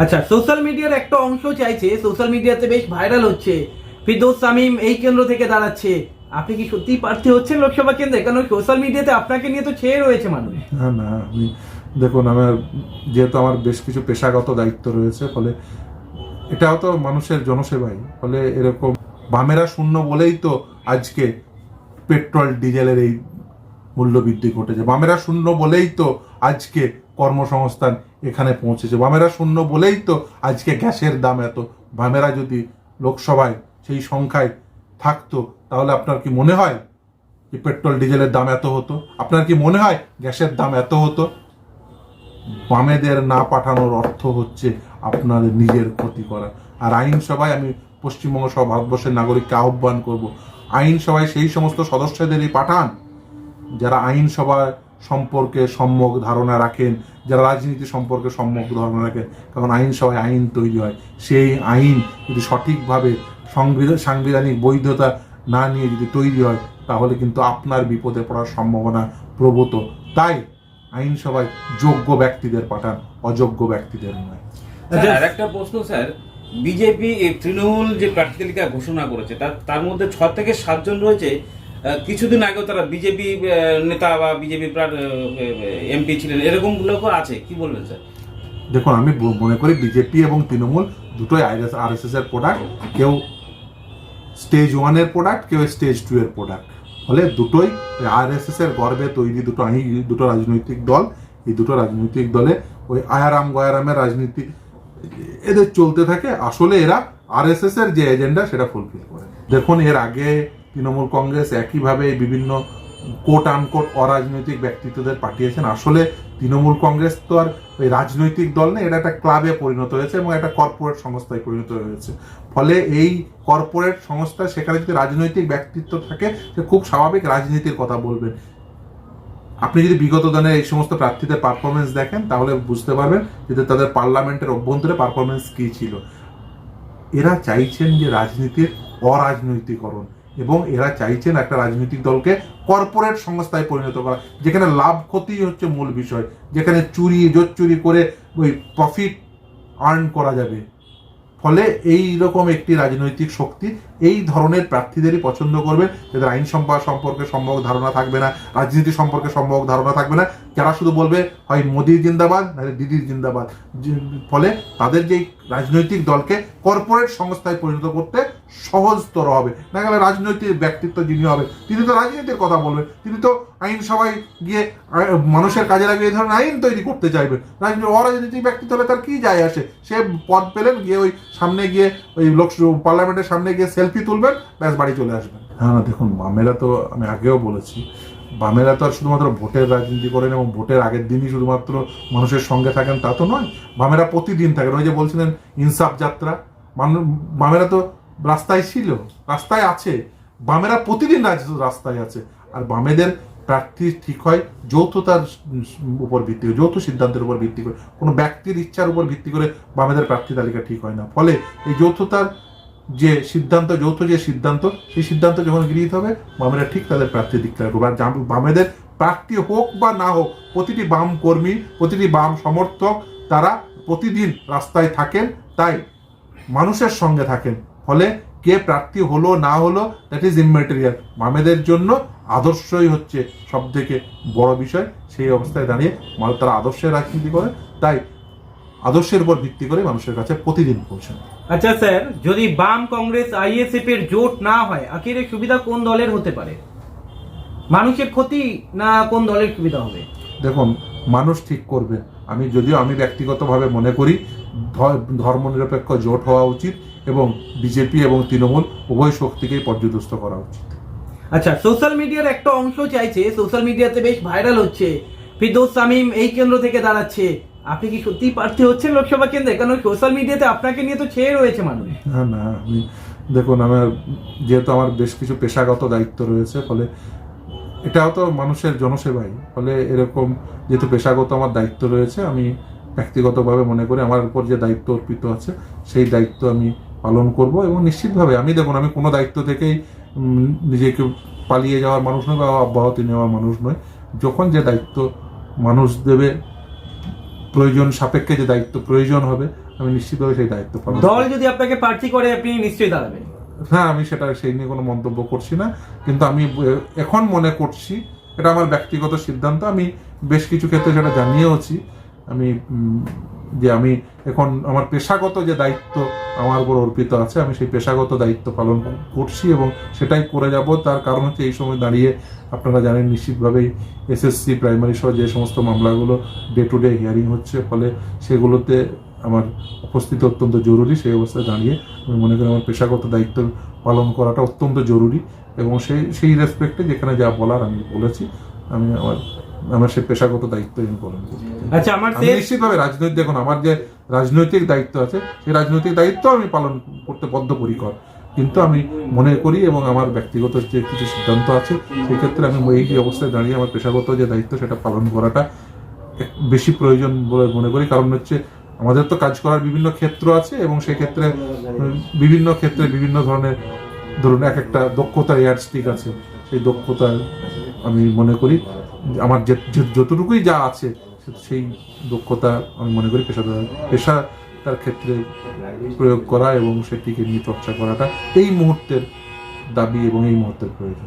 আচ্ছা সোশ্যাল মিডিয়ার একটা অংশ চাইছে সোশ্যাল মিডিয়াতে বেশ ভাইরাল হচ্ছে। ফিরদৌস সামিম এই কেন্দ্র থেকে দাঁড়াচ্ছে। আপনি কি সত্যিই প্রার্থী হচ্ছেন লোকসভা কেন্দ্রে? কারণ সোশ্যাল মিডিয়াতে আপনাকে নিয়ে তো ছেয়ে রয়েছে মানুষ। না না, আমি দেখুন, আমার যেহেতু আমার বেশ কিছু পেশাগত দায়িত্ব রয়েছে, ফলে এটাও তো মানুষের জনসেবাই। ফলে এরকম বামেরা শূন্য বলেই তো আজকে পেট্রোল, ডিজেলের এই মূল্য বৃদ্ধি ঘটেছে। বামেরা শূন্য বলেই তো আজকে কর্মসংস্থান এখানে পৌঁছেছে। বামেরা শূন্য বলেই তো আজকে গ্যাসের দাম এত। বামেরা যদি লোকসভায় সেই সংখ্যায় থাকতো, তাহলে আপনার কি মনে হয় যে পেট্রোল, ডিজেলের দাম এত হতো? আপনার কি মনে হয় গ্যাসের দাম এত হতো? বামেদের না পাঠানোর অর্থ হচ্ছে আপনাদের নিজের ক্ষতি করা। আর আইনসভায় আমি পশ্চিমবঙ্গ সহ ভারতবর্ষের নাগরিককে আহ্বান করব, আইনসভায় সেই সমস্ত সদস্যদেরই পাঠান যারা আইনসভা সম্পর্কে সম্যক ধারণা রাখেন যারা রাজনীতি সম্পর্কে সম্যক ধারণা রাখেন কারণ আইনসভায় আইন তৈরি হয়। সেই আইন যদি সঠিকভাবে সংবিধান সাংবিধানিক বৈধতা না নিয়ে যদি তৈরি হয় তাহলে কিন্তু আপনার বিপদে পড়ার সম্ভাবনা প্রবত। তাই আইনসভায় যোগ্য ব্যক্তিদের পাঠান অযোগ্য ব্যক্তিদের নয়। স্যার আর একটা প্রশ্ন স্যার। বিজেপি তৃণমূল যে প্রার্থী তালিকা ঘোষণা করেছে তার তার মধ্যে ছ থেকে সাতজন রয়েছে। কিছুদিন আগেও তারা বিজেপি নেতা বা বিজেপি এমপি ছিলেন। এরকম লোকও আছে। কি বলবেন, স্যার? দেখুন, আমি মনে করি বিজেপি এবং তৃণমূল দুটোই আর এস এর প্রোডাক্ট কেউ স্টেজ ওয়ানের প্রোডাক্ট কেউ স্টেজ টু এর প্রোডাক্ট ফলে দুটোই আর এস এর গর্বে তৈরি দুটো আই দুটো রাজনৈতিক দল। এই দুটো রাজনৈতিক দলে ওই আয়ারাম গয়ারামের রাজনীতি, এদের চলতে থাকে। আসলে এরা আর এর যে এজেন্ডা সেটা ফুলফিল করে। দেখুন, এর আগে তৃণমূল কংগ্রেস একইভাবে বিভিন্ন কোট আনকোট অরাজনৈতিক ব্যক্তিত্বদের পাঠিয়েছেন। আসলে তৃণমূল কংগ্রেস তো আর ওই রাজনৈতিক দল নেই, এটা একটা ক্লাবে পরিণত হয়েছে এবং একটা কর্পোরেট সংস্থায় পরিণত হয়েছে। ফলে এই কর্পোরেট সংস্থা, সেখানে যদি রাজনৈতিক ব্যক্তিত্ব থাকে, সে খুব স্বাভাবিক রাজনীতির কথা বলবেন আপনি যদি বিগত দিনের এই সমস্ত প্রার্থীদের পারফরমেন্স দেখেন, তাহলে বুঝতে পারবেন যে তাদের পার্লামেন্টের অভ্যন্তরে পারফরমেন্স কী ছিল। এরা চাইছেন যে রাজনীতির অরাজনৈতিকরণ। এবং এরা চাইছেন একটা রাজনৈতিক দলকে কর্পোরেট সংস্থায় পরিণত করা, যেখানে লাভ ক্ষতি হচ্ছে মূল বিষয়, যেখানে চুরি জোর চুরি করে ওই প্রফিট আর্ন করা যাবে। ফলে এই রকম একটি রাজনৈতিক শক্তি এই ধরনের প্রার্থীদেরই পছন্দ করবে যাদের আইন সম্পা সম্পর্কে সম্ভব ধারণা থাকবে না, রাজনীতি সম্পর্কে সম্ভব ধারণা থাকবে না। যারা শুধু বলবে, হয় মোদির জিন্দাবাদ, নাহলে দিদির জিন্দাবাদ। ফলে তাদের যেই রাজনৈতিক দলকে কর্পোরেট সংস্থায় পরিণত করতে সহজতর হবে। না গেলে রাজনৈতিক ব্যক্তিত্ব যিনি হবে, তিনি তো রাজনীতির কথা বলবেন। তিনি তো আইনসভায় গিয়ে মানুষের কাজে লাগিয়ে এই ধরনের আইন তৈরি করতে চাইবেন রাজনীতি অরাজনৈতিক ব্যক্তিত্ব হলে তার কি যায় আসে? সে পদ পেলেন, গিয়ে ওই সামনে গিয়ে ওই লোক পার্লামেন্টের সামনে গিয়ে সেলফি তুলবেন? ব্যাস, বাড়ি চলে আসবেন। হ্যাঁ দেখুন, বামেরা তো আমি আগেও বলেছি, বামেরা তো আর শুধুমাত্র ভোটের রাজনীতি করেন এবং ভোটের আগের দিনই শুধুমাত্র মানুষের সঙ্গে থাকেন, তা তো নয়। বামেরা প্রতিদিন থাকেন। ওই যে বলছিলেন, ইনসাফ যাত্রা। বামেরা তো রাস্তায় ছিল, রাস্তায় আছে। বামেরা প্রতিদিন রাস্তায় আছে। আর বামেদের প্রার্থী ঠিক হয় যৌথতার উপর ভিত্তি করে, যৌথ সিদ্ধান্তের উপর ভিত্তি করে। কোনো ব্যক্তির ইচ্ছার উপর ভিত্তি করে বামেদের প্রার্থী তালিকা ঠিক হয় না। ফলে এই যৌথতার যে সিদ্ধান্ত, যৌথ যে সিদ্ধান্ত, সেই সিদ্ধান্ত যখন গৃহীত হবে, বামেরা ঠিক তাদের প্রার্থী ডিক্লেয়ার করবে আর বামেদের প্রার্থী হোক বা না হোক, প্রতিটি বাম কর্মী, প্রতিটি বাম সমর্থক, তারা প্রতিদিন রাস্তায় থাকেন, তাই মানুষের সঙ্গে থাকেন। ফলে কে প্রার্থী হলো, না হলো দ্যাট ইজ ইমমেটেরিয়াল বামেদের জন্য আদর্শই হচ্ছে সব থেকে বড় বিষয়, সেই অবস্থায় দাঁড়িয়ে তারা আদর্শের রাজনীতি করে। তাই আদর্শের উপর ভিত্তি করে মানুষের কাছে প্রতিদিন পৌঁছান। আচ্ছা স্যার যদি বাম কংগ্রেস আইএসএফ এর জোট না হয় আখেরে সুবিধা কোন দলের হতে পারে? মানুষের ক্ষতি না কোন দলের সুবিধা হবে? দেখুন মানুষ ঠিক করবে। আমি যদিও আমি ব্যক্তিগতভাবে মনে করি ধর্মনিরপেক্ষ জোট হওয়া উচিত এবং বিজেপি এবং তৃণমূল উভয় শক্তিকেই পর্যদস্ত করা উচিত। আচ্ছা সোশ্যাল মিডিয়ার একটা অংশ চাইছে সোশ্যাল মিডিয়াতে বেশ ভাইরাল হচ্ছে। ফিরদৌস সামিম এই কেন্দ্র থেকে দাঁড়াচ্ছে। আপনি কি সত্যি প্রার্থী হচ্ছেন লোকসভা কেন্দ্রে? কারণ সোশ্যাল মিডিয়াতে আপনাকে নিয়ে তো ছেয়ে রয়েছে মানুষ? না না, আমি, দেখুন, আমার যেহেতু আমার বেশ কিছু পেশাগত দায়িত্ব রয়েছে, ফলে এটাও তো মানুষের জনসেবাই। ফলে এরকম যেহেতু পেশাগত আমার দায়িত্ব রয়েছে, আমি ব্যক্তিগতভাবে মনে করি আমার উপর যে দায়িত্ব অর্পিত আছে, সেই দায়িত্ব আমি পালন করব এবং নিশ্চিতভাবে আমি, দেখুন, আমি কোনো দায়িত্ব থেকেই নিজেকে পালিয়ে যাওয়ার মানুষ নয় বা অব্যাহতি নেওয়ার মানুষ নয় যখন যে দায়িত্ব মানুষ দেবে প্রয়োজন সাপেক্ষে যে দায়িত্ব প্রয়োজন হবে আমি নিশ্চিতভাবে সেই দায়িত্ব পালন দল যদি আপনাকে প্রার্থী করে আপনি নিশ্চয়ই দাঁড়াবেন। হ্যাঁ আমি সেটা সেই নিয়ে কোনো মন্তব্য করছি না কিন্তু আমি এখন মনে করছি এটা আমার ব্যক্তিগত সিদ্ধান্ত আমি বেশ কিছু ক্ষেত্রে সেটা জানিয়েওছি। আমি যে আমি এখন আমার পেশাগত যে দায়িত্ব আমার উপর অর্পিত আছে, আমি সেই পেশাগত দায়িত্ব পালন করছি এবং সেটাই করে যাব। তার কারণ হচ্ছে এই সময় দাঁড়িয়ে আপনারা জানেন নিশ্চিতভাবেই এসএসসি, প্রাইমারি সহ যে সমস্ত মামলাগুলো ডে টু ডে হিয়ারিং হচ্ছে, ফলে সেগুলোতে আমার উপস্থিতি অত্যন্ত জরুরি। সেই অবস্থায় দাঁড়িয়ে আমি মনে করি আমার পেশাগত দায়িত্ব পালন করাটা অত্যন্ত জরুরি এবং সেই সেই রেসপেক্টে যেখানে যা বলার আমি বলেছি, আমি আমার আমার সেই পেশাগত দায়িত্ব করছি আচ্ছা আমার নিশ্চিতভাবে রাজনৈতিক দেখুন আমার যে রাজনৈতিক দায়িত্ব আছে সেই রাজনৈতিক দায়িত্ব আমি পালন করতে বদ্ধপরিকর। কিন্তু আমি মনে করি এবং আমার ব্যক্তিগত যে কিছু সিদ্ধান্ত আছে সেই ক্ষেত্রে আমি এই যে অবস্থায় দাঁড়িয়ে আমার পেশাগত যে দায়িত্ব সেটা পালন করাটা বেশি প্রয়োজন বলে মনে করি। কারণ হচ্ছে আমাদের তো কাজ করার বিভিন্ন ক্ষেত্র আছে এবং সেই ক্ষেত্রে বিভিন্ন ক্ষেত্রে বিভিন্ন ধরনের ধরুন এক একটা দক্ষতার ইয়ারস্টিক আছে। সেই দক্ষতা আমি মনে করি আমার যতটুকুই যা আছে, সেই দক্ষতা আমি মনে করি পেশাদার পেশা তার ক্ষেত্রে প্রয়োগ করা এবং সেটিকে নিয়ে চর্চা করাটা এই মুহূর্তের দাবি এবং এই মুহূর্তের প্রয়োজন।